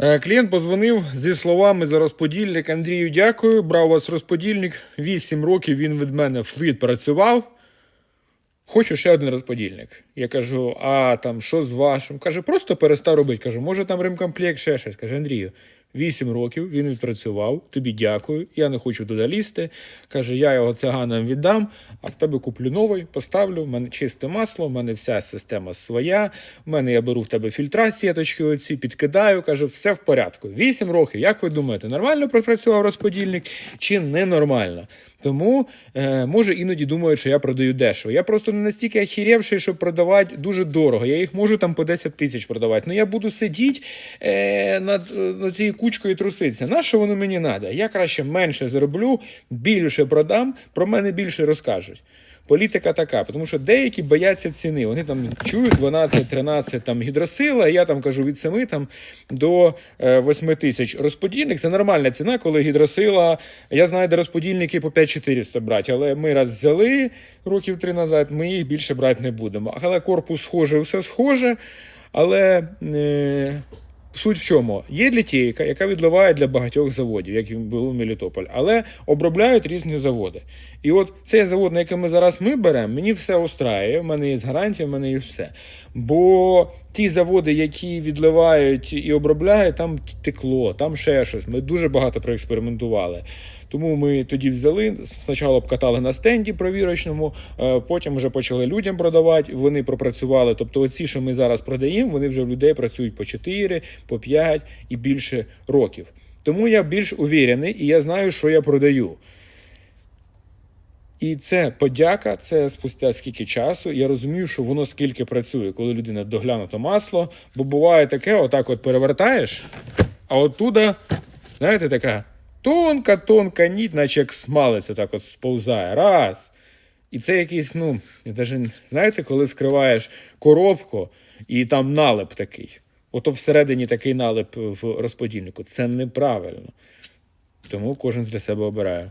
Е, Клієнт позвонив зі словами за розподільник. Андрію, дякую. Брав вас розподільник. 8 років він від мене відпрацював. Хочу ще один розподільник. Я кажу, а там що з вашим? Каже, просто перестав робити. Кажу, може там ремкомплект, ще щось. Каже, Андрію, 8 років він відпрацював, тобі дякую. Я не хочу туди лізти. Каже, я його циганам віддам, а в тебе куплю новий, поставлю. В мене чисте масло, в мене вся система своя. В мене я беру в тебе фільтра, сіточки оці, підкидаю. Каже, все в порядку. 8 років. Як ви думаєте, нормально пропрацював розподільник чи ненормально? Тому е, може іноді думають, що я продаю дешево. Я просто не настільки охерівший, щоб продавати дуже дорого. Я їх можу там по 10 тисяч продавати. Ну я буду сидіти е, над, над цією кучкою і труситися. На що воно мені треба? Я краще менше зароблю, більше продам, про мене більше розкажуть. Політика така, тому що деякі бояться ціни. Вони там чують 12-13 там гідросила, я там кажу від 7 там, до е, 8 тисяч розподільник. Це нормальна ціна, коли гідросила. Я знаю, де розподільники по 5400 брати, але ми раз взяли років три назад, ми їх більше брати не будемо. Але корпус схоже, все схоже. Але е, Суть в чому? Є літейка, яка відливає для багатьох заводів, як і було Мелітополь, але обробляють різні заводи. І от цей завод, на який ми зараз ми беремо, мені все устраює, в мене є гарантія, в мене є все. Бо ті заводи, які відливають і обробляють, там текло, там ще щось. Ми дуже багато проекспериментували. Тому ми тоді взяли, спочатку обкатали на стенді провірочному, е, потім вже почали людям продавати. Вони пропрацювали. Тобто, оці, що ми зараз продаємо, вони вже в людей працюють по 4, по 5 і більше років. Тому я більш увірений і я знаю, що я продаю. І це подяка, це спустя скільки часу. Я розумію, що воно скільки працює, коли людина доглянуто масло. Бо буває таке, отак от перевертаєш, а оттуда, знаєте, така тонка, тонка ніть, наче як смалець, так от сповзає. Раз. І це якийсь, ну, даже, знаєте, коли скриваєш коробку і там налип такий. Ото всередині такий налип в розподільнику. Це неправильно. Тому кожен для себе обирає.